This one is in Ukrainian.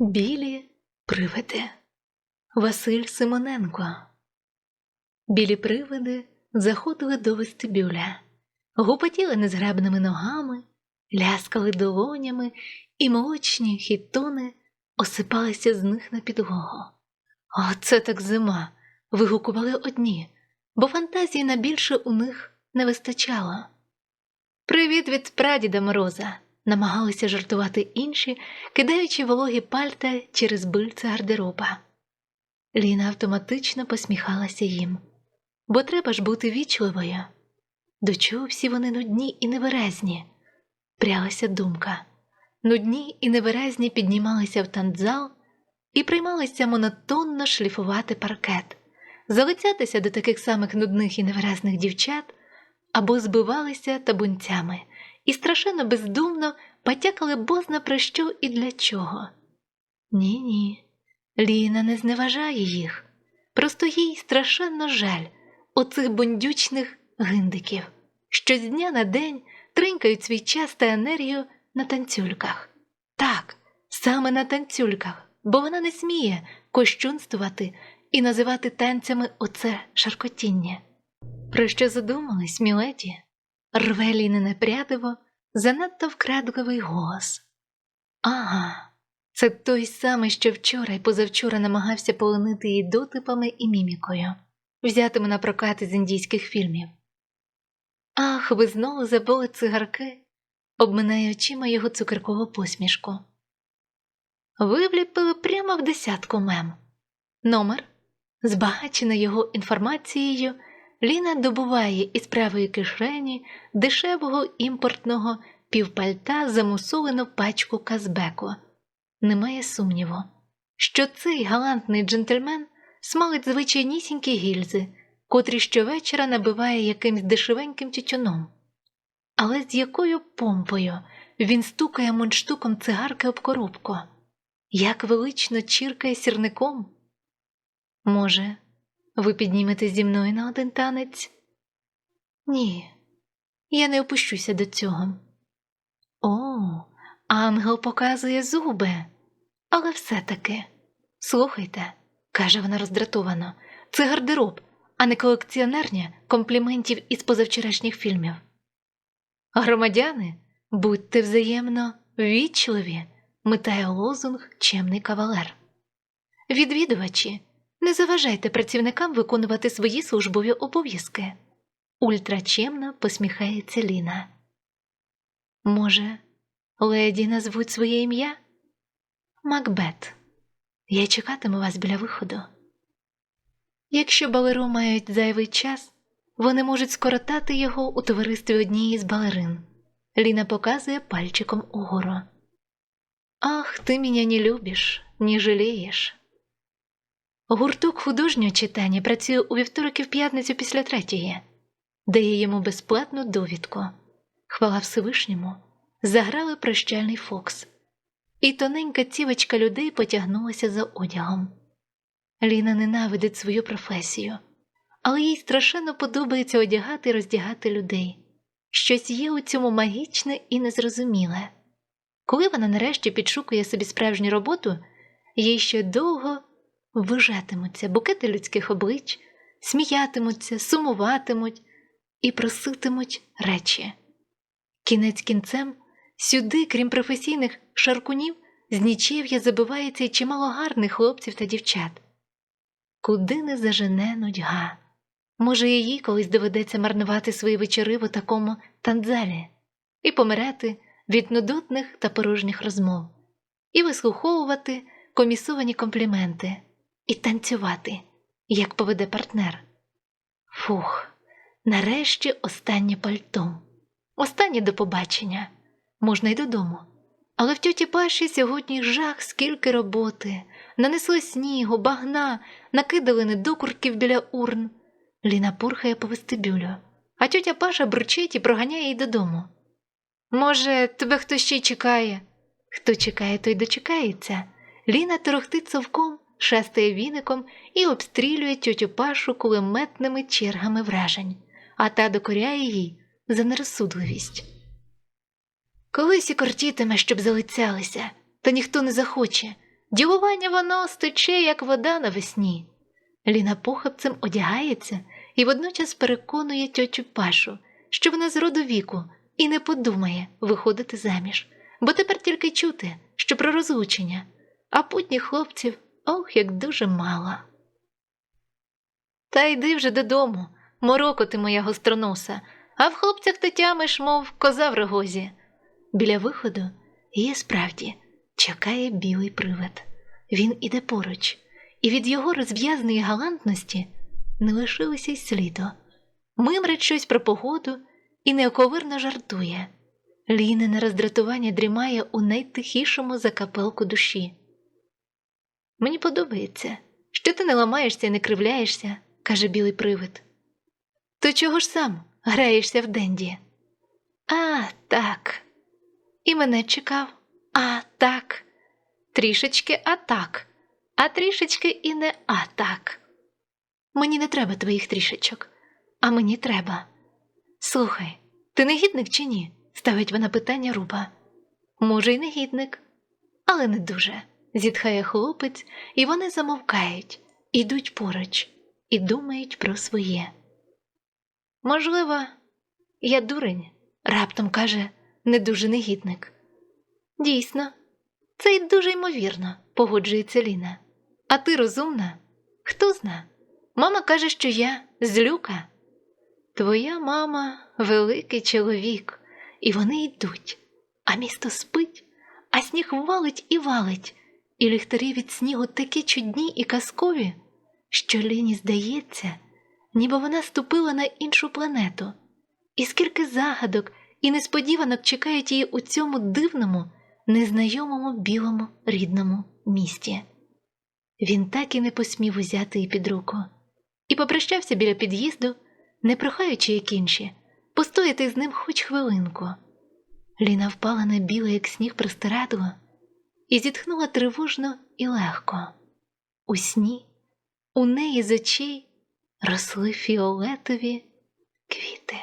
Білі привиди Василь Симоненко. Білі привиди заходили до вестибюля, гупотіли незграбними ногами, ляскали долонями, і молочні хітони осипалися з них на підлогу. Оце так зима. вигукували одні, бо фантазії на більше у них не вистачало. Привіт від прадіда Мороза, намагалися жартувати інші, кидаючи вологі пальта через бильце гардероба. Ліна автоматично посміхалася їм, бо треба ж бути вічливою. До чого всі вони нудні і невиразні? Прялася думка. Нудні і невиразні піднімалися в танцзал і приймалися монотонно шліфувати паркет, залицятися до таких самих нудних і невиразних дівчат або збивалися табунцями і страшенно бездумно потякали бозна про що і для чого. Ні, ні, Ліна не зневажає їх, просто їй страшенно жаль оцих бундючних гиндиків, що з дня на день тринькають свій час та енергію на танцюльках. Так, саме на танцюльках, бо вона не сміє кощунствувати і називати танцями оце шаркотіння. Про що задумались, міледі? Рве Лінине прядиво, занадто вкрадливий голос. Ага, це той самий, що вчора і позавчора намагався полонити її дотипами і мімікою, взятими на прокати з індійських фільмів. Ах, ви знову забули цигарки, обминає очима його цукеркову посмішку. Ви вліпили прямо в десятку мем. Номер, збагачена його інформацією, Ліна добуває із правої кишені дешевого імпортного півпальта замусолену пачку казбеку. Немає сумніву, що цей галантний джентльмен смалить звичайнісінькі гільзи, котрі щовечора набиває якимсь дешевеньким тютюном. Але з якою помпою він стукає мундштуком цигарки об коробку, як велично чіркає сірником? Може, ви піднімете зі мною на один танець? Ні, я не опущуся до цього. О, ангел показує зуби, але все-таки. Слухайте, каже вона роздратовано, це гардероб, а не колекціонерня компліментів із позавчорашніх фільмів. Громадяни, будьте взаємно вічливі, метає лозунг чемний кавалер. Відвідувачі, не заважайте працівникам виконувати свої службові обов'язки. Ультрачемно посміхається Ліна. Може, леді назвуть своє ім'я? Макбет. Я чекатиму вас біля виходу. Якщо балеру мають зайвий час, вони можуть скоротати його у товаристві однієї з балерин. Ліна показує пальчиком угору. Ах, ти мене не любиш, не жалієш. Гурток художнього читання працює у вівторок і в п'ятницю після третьої, дає йому безплатну довідку. Хвала Всевишньому, заграли прощальний фокс, і тоненька цівочка людей потягнулася за одягом. Ліна ненавидить свою професію, але їй страшенно подобається одягати і роздягати людей. Щось є у цьому магічне і незрозуміле. Коли вона нарешті підшукує собі справжню роботу, їй ще довго вижатимуться букети людських облич, сміятимуться, сумуватимуть і проситимуть речі. Кінець кінцем сюди, крім професійних шаркунів, з нічев'я забивається й чимало гарних хлопців та дівчат. Куди не зажене нудьга? Може, їй колись доведеться марнувати свої вечори в такому танзалі і помирати від нудотних та порожніх розмов, і вислуховувати комісовані компліменти, і танцювати, як поведе партнер. Фух, нарешті останнє пальто. Останнє до побачення, можна й додому. Але в тьоті Паші сьогодні жах, скільки роботи, нанесли снігу, багна, накидали недокурків біля урн. Ліна пурхає по вестибюлю, а тьотя Паша бручить і проганяє її додому. Може, тебе хтось ще й чекає? Хто чекає, той дочекається. Ліна торохтить совком, шастає віником і обстрілює тьотю Пашу кулеметними чергами вражень, а та докоряє їй за нерозсудливість. Колись і кортітиме, щоб залицялися, та ніхто не захоче, Ділування воно стече, як вода навесні. Ліна похапцем одягається і водночас переконує тьотю Пашу, що вона з роду віку і не подумає виходити заміж, бо тепер тільки чути, що про розлучення, а путніх хлопців ох, як дуже мало. Та йди вже додому, мороко ти моя гостроноса, а в хлопцях ти тямиш, мов коза в рогозі. Біля виходу її справді чекає білий привид. Він іде поруч, і від його розв'язної галантності не лишилося й сліду. Мимрить щось про погоду і неоковирно жартує. Лінене роздратування дрімає у найтихішому закапелку душі. Мені подобається, що ти не ламаєшся і не кривляєшся, каже білий привид. То чого ж сам граєшся в денді? А, так. І мене чекав. А, так. Трішечки а так, а трішечки і не а так. Мені не треба твоїх трішечок, а мені треба. Слухай, ти негідник чи ні? ставить вона питання руба. Може, й негідник, але не дуже, зітхає хлопець, і вони замовкають, ідуть поруч і думають про своє. Можливо, я дурень, раптом каже не дуже негідник. Дійсно, це й дуже ймовірно, погоджується Ліна. А ти розумна? Хто зна? Мама каже, що я злюка. Твоя мама великий чоловік, і вони йдуть, а місто спить, а сніг валить і валить, і ліхтарі від снігу такі чудні і казкові, що Ліні здається, ніби вона ступила на іншу планету, і скільки загадок і несподіванок чекають її у цьому дивному, незнайомому білому рідному місті. Він так і не посмів узяти її під руку і попрощався біля під'їзду, не прохаючи, як інші, постояти з ним хоч хвилинку. Ліна впала на біле, як сніг простирадло, і зітхнула тривожно і легко. У сні у неї з очей росли фіолетові квіти.